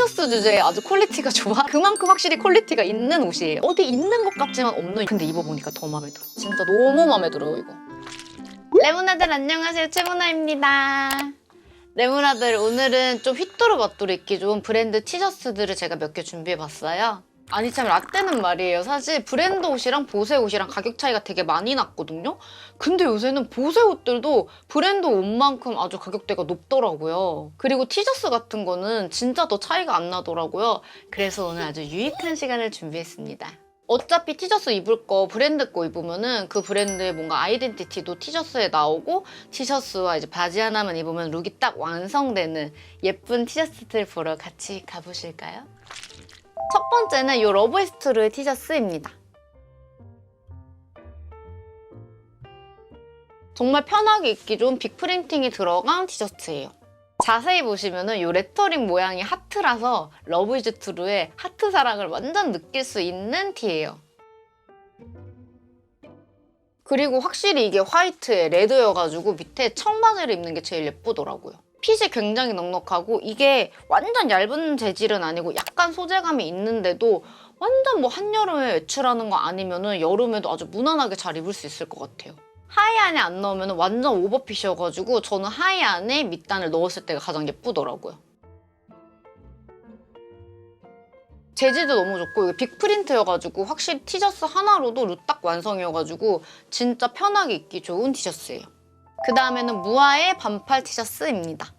티셔츠 주제에 아주 퀄리티가 좋아. 그만큼 확실히 퀄리티가 있는 옷이에요. 어디 있는 것 같지만 없는. 근데 입어보니까 더 마음에 들어. 진짜 너무 마음에 들어요, 이거. 레모나들 안녕하세요. 최모나입니다. 레모나들 오늘은 좀 휘뚜루 마뚜루 입기 좋은 브랜드 티셔츠들을 제가 몇 개 준비해봤어요. 아니 참 라떼는 말이에요. 사실 브랜드 옷이랑 보세 옷이랑 가격 차이가 되게 많이 났거든요. 근데 요새는 보세 옷들도 브랜드 옷만큼 아주 가격대가 높더라고요. 그리고 티셔츠 같은 거는 진짜 더 차이가 안 나더라고요. 그래서 오늘 아주 유익한 시간을 준비했습니다. 어차피 티셔츠 입을 거 브랜드 거 입으면은 그 브랜드의 뭔가 아이덴티티도 티셔츠에 나오고 티셔츠와 이제 바지 하나만 입으면 룩이 딱 완성되는 예쁜 티셔츠들 보러 같이 가보실까요? 첫 번째는 이 러브이스트루의 티셔츠입니다. 정말 편하게 입기 좋은 빅 프린팅이 들어간 티셔츠예요. 자세히 보시면은 이 레터링 모양이 하트라서 러브 이즈 트루의 하트 사랑을 완전 느낄 수 있는 티예요. 그리고 확실히 이게 화이트에 레드여가지고 밑에 청바지를 입는 게 제일 예쁘더라고요. 핏이 굉장히 넉넉하고 이게 완전 얇은 재질은 아니고 약간 소재감이 있는데도 완전 뭐 한여름에 외출하는 거 아니면은 여름에도 아주 무난하게 잘 입을 수 있을 것 같아요. 하의 안에 안 넣으면 완전 오버핏이어가지고 저는 하의 안에 밑단을 넣었을 때가 가장 예쁘더라고요. 재질도 너무 좋고 이게 빅 프린트여가지고 확실히 티셔츠 하나로도 루딱 완성이어가지고 진짜 편하게 입기 좋은 티셔츠예요. 그 다음에는 무아의 반팔 티셔츠입니다.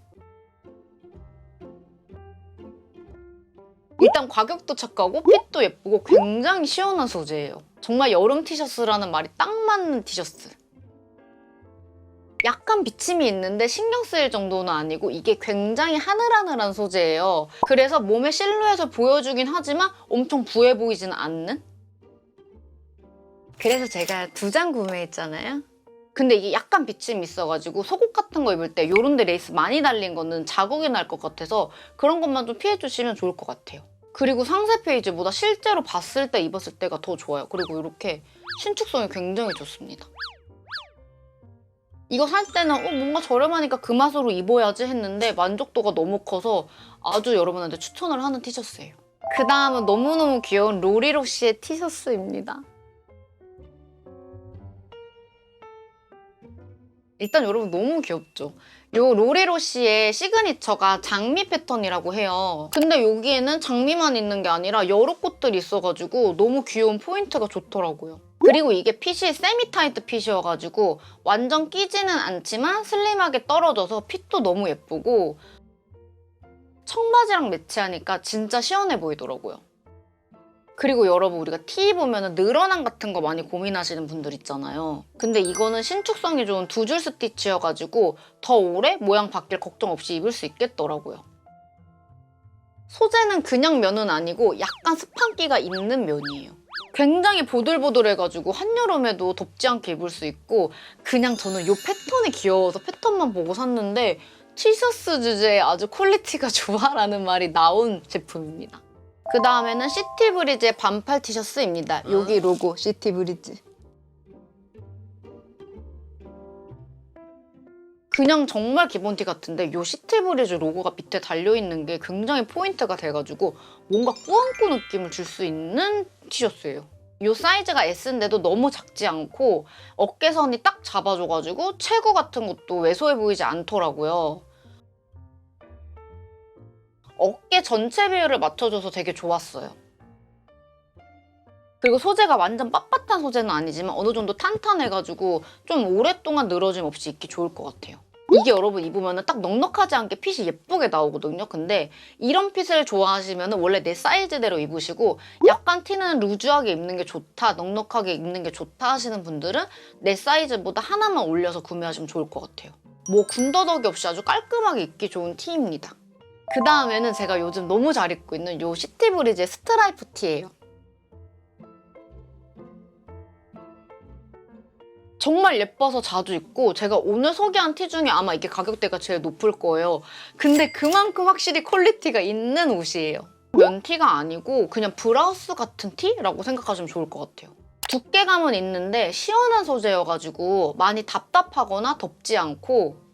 일단 가격도 착하고 핏도 예쁘고 굉장히 시원한 소재예요. 정말 여름 티셔츠라는 말이 딱 맞는 티셔츠. 약간 비침이 있는데 신경 쓰일 정도는 아니고 이게 굉장히 하늘하늘한 소재예요. 그래서 몸의 실루엣을 보여주긴 하지만 엄청 부해 보이지는 않는? 그래서 제가 두 장 구매했잖아요. 근데 이게 약간 비침이 있어가지고 속옷 같은 거 입을 때 요런 데 레이스 많이 달린 거는 자국이 날 것 같아서 그런 것만 좀 피해주시면 좋을 것 같아요. 그리고 상세 페이지보다 실제로 봤을 때 입었을 때가 더 좋아요. 그리고 이렇게 신축성이 굉장히 좋습니다. 이거 살 때는 어, 뭔가 저렴하니까 그 맛으로 입어야지 했는데 만족도가 너무 커서 아주 여러분한테 추천을 하는 티셔츠예요. 그 다음은 너무너무 귀여운 로리로시의 티셔츠입니다. 일단 여러분 너무 귀엽죠? 요 로레로시의 시그니처가 장미 패턴이라고 해요. 근데 여기에는 장미만 있는 게 아니라 여러 꽃들이 있어가지고 너무 귀여운 포인트가 좋더라고요. 그리고 이게 핏이 세미 타이트 핏이어가지고 완전 끼지는 않지만 슬림하게 떨어져서 핏도 너무 예쁘고 청바지랑 매치하니까 진짜 시원해 보이더라고요. 그리고 여러분 우리가 티 입으면 늘어남 같은 거 많이 고민하시는 분들 있잖아요. 근데 이거는 신축성이 좋은 두 줄 스티치여가지고 더 오래 모양 바뀔 걱정 없이 입을 수 있겠더라고요. 소재는 그냥 면은 아니고 약간 스판기가 있는 면이에요. 굉장히 보들보들해가지고 한여름에도 덥지 않게 입을 수 있고 그냥 저는 이 패턴이 귀여워서 패턴만 보고 샀는데 티셔츠 주제에 아주 퀄리티가 좋아라는 말이 나온 제품입니다. 그 다음에는 시티 브리즈의 반팔 티셔츠입니다. 여기 로고 시티 브리즈. 그냥 정말 기본 티 같은데 이 시티 브리즈 로고가 밑에 달려있는 게 굉장히 포인트가 돼가지고 뭔가 꾸안꾸 느낌을 줄 수 있는 티셔츠예요. 이 사이즈가 S인데도 너무 작지 않고 어깨선이 딱 잡아줘가지고 체구 같은 것도 왜소해 보이지 않더라고요. 어깨 전체 비율을 맞춰줘서 되게 좋았어요. 그리고 소재가 완전 빳빳한 소재는 아니지만 어느 정도 탄탄해가지고 좀 오랫동안 늘어짐 없이 입기 좋을 것 같아요. 이게 여러분 입으면 딱 넉넉하지 않게 핏이 예쁘게 나오거든요. 근데 이런 핏을 좋아하시면 원래 내 사이즈대로 입으시고 약간 티는 루즈하게 입는 게 좋다, 넉넉하게 입는 게 좋다 하시는 분들은 내 사이즈보다 하나만 올려서 구매하시면 좋을 것 같아요. 뭐 군더더기 없이 아주 깔끔하게 입기 좋은 티입니다. 그 다음에는 제가 요즘 너무 잘 입고 있는 이 시티브리즈의 스트라이프 티예요. 정말 예뻐서 자주 입고 제가 오늘 소개한 티 중에 아마 이게 가격대가 제일 높을 거예요. 근데 그만큼 확실히 퀄리티가 있는 옷이에요. 면티가 아니고 그냥 브라우스 같은 티라고 생각하시면 좋을 것 같아요. 두께감은 있는데 시원한 소재여가지고 많이 답답하거나 덥지 않고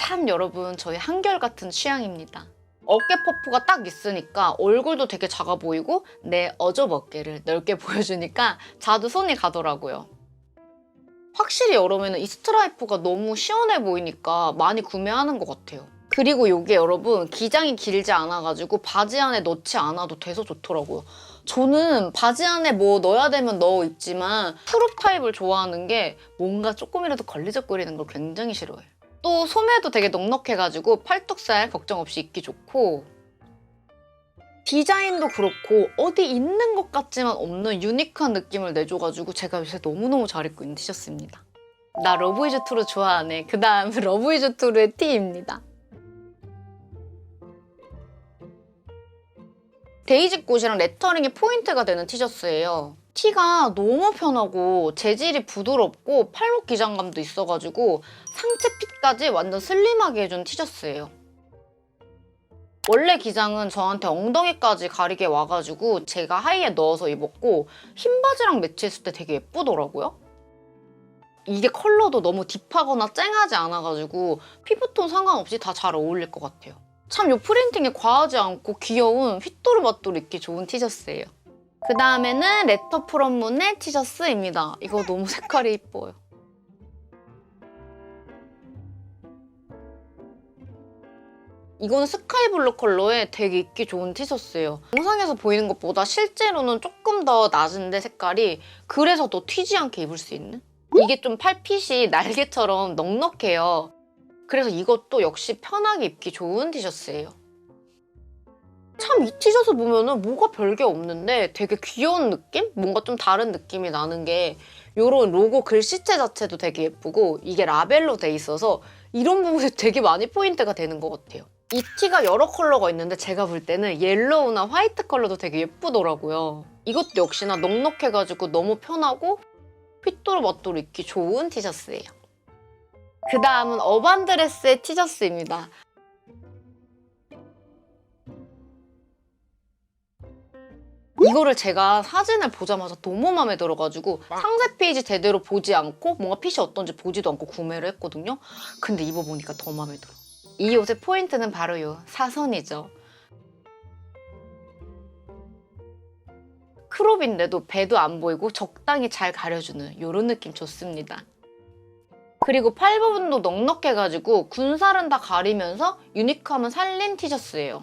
참 여러분 저희 한결같은 취향입니다. 어깨 퍼프가 딱 있으니까 얼굴도 되게 작아 보이고 내 어좁 어깨를 넓게 보여주니까 자주 손이 가더라고요. 확실히 여름에는 이 스트라이프가 너무 시원해 보이니까 많이 구매하는 것 같아요. 그리고 이게 여러분 기장이 길지 않아가지고 바지 안에 넣지 않아도 돼서 좋더라고요. 저는 바지 안에 뭐 넣어야 되면 넣어 입지만 프룹 타입을 좋아하는 게 뭔가 조금이라도 걸리적거리는 걸 굉장히 싫어해요. 또 소매도 되게 넉넉해가지고 팔뚝살 걱정 없이 입기 좋고 디자인도 그렇고 어디 있는 것 같지만 없는 유니크한 느낌을 내줘가지고 제가 요새 너무너무 잘 입고 있는 티셔츠입니다. 나 러브이즈 투루 좋아하네. 그 다음 러브이즈 투루의 티입니다. 데이지 꽃이랑 레터링이 포인트가 되는 티셔츠예요. 티가 너무 편하고 재질이 부드럽고 팔목 기장감도 있어가지고 상체 핏까지 완전 슬림하게 해준 티셔츠예요. 원래 기장은 저한테 엉덩이까지 가리게 와가지고 제가 하의에 넣어서 입었고 흰 바지랑 매치했을 때 되게 예쁘더라고요. 이게 컬러도 너무 딥하거나 쨍하지 않아가지고 피부톤 상관없이 다 잘 어울릴 것 같아요. 참 이 프린팅이 과하지 않고 귀여운 휘또르마또르 입기 좋은 티셔츠예요. 그 다음에는 레터 프롬 문의 티셔츠입니다. 이거 너무 색깔이 이뻐요. 이거는 스카이블루 컬러에 되게 입기 좋은 티셔츠예요. 영상에서 보이는 것보다 실제로는 조금 더 낮은데 색깔이 그래서 더 튀지 않게 입을 수 있는? 이게 좀 팔핏이 날개처럼 넉넉해요. 그래서 이것도 역시 편하게 입기 좋은 티셔츠예요. 참 이 티셔츠 보면은 뭐가 별게 없는데 되게 귀여운 느낌? 뭔가 좀 다른 느낌이 나는 게 이런 로고 글씨체 자체도 되게 예쁘고 이게 라벨로 돼 있어서 이런 부분에 되게 많이 포인트가 되는 것 같아요. 이 티가 여러 컬러가 있는데 제가 볼 때는 옐로우나 화이트 컬러도 되게 예쁘더라고요. 이것도 역시나 넉넉해가지고 너무 편하고 휘또르마또르 입기 좋은 티셔츠예요. 그 다음은 어반드레스의 티셔츠입니다. 이거를 제가 사진을 보자마자 너무 마음에 들어가지고 상세 페이지 제대로 보지 않고 뭔가 핏이 어떤지 보지도 않고 구매를 했거든요. 근데 입어보니까 더 마음에 들어. 이 옷의 포인트는 바로 이 사선이죠. 크롭인데도 배도 안 보이고 적당히 잘 가려주는 이런 느낌 좋습니다. 그리고 팔 부분도 넉넉해가지고 군살은 다 가리면서 유니크함은 살린 티셔츠예요.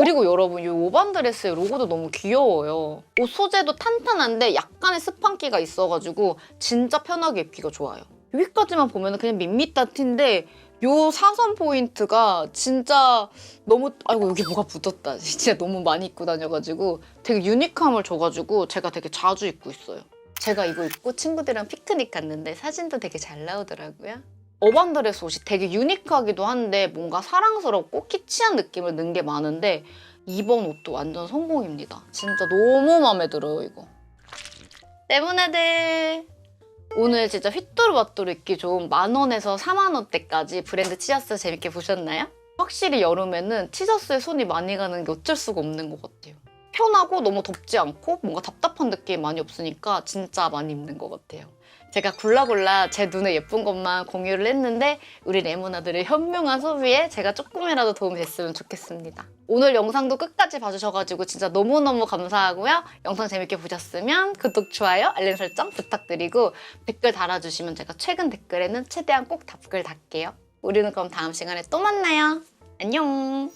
그리고 여러분 이 오반드레스의 로고도 너무 귀여워요. 옷 소재도 탄탄한데 약간의 스판기가 있어가지고 진짜 편하게 입기가 좋아요. 여기까지만 보면 그냥 밋밋한 티인데 요 사선 포인트가 진짜 너무 아이고 여기 뭐가 붙었다 진짜 너무 많이 입고 다녀가지고 되게 유니크함을 줘가지고 제가 되게 자주 입고 있어요 제가 이거 입고 친구들이랑 피크닉 갔는데 사진도 되게 잘 나오더라고요 어반드레스 옷이 되게 유니크하기도 한데 뭔가 사랑스럽고 키치한 느낌을 넣은 게 많은데 이번 옷도 완전 성공입니다 진짜 너무 마음에 들어요 이거 때문에들 오늘 진짜 휘뚜루마뚜루 입기 좋은 만 원에서 4만 원대까지 브랜드 티셔츠 재밌게 보셨나요? 확실히 여름에는 티셔츠에 손이 많이 가는 게 어쩔 수가 없는 것 같아요. 편하고 너무 덥지 않고 뭔가 답답한 느낌이 많이 없으니까 진짜 많이 입는 것 같아요. 제가 골라골라 제 눈에 예쁜 것만 공유를 했는데 우리 레모나들의 현명한 소비에 제가 조금이라도 도움이 됐으면 좋겠습니다. 오늘 영상도 끝까지 봐주셔가지고 진짜 너무너무 감사하고요. 영상 재밌게 보셨으면 구독, 좋아요, 알림 설정 부탁드리고 댓글 달아주시면 제가 최근 댓글에는 최대한 꼭 답글 달게요. 우리는 그럼 다음 시간에 또 만나요. 안녕!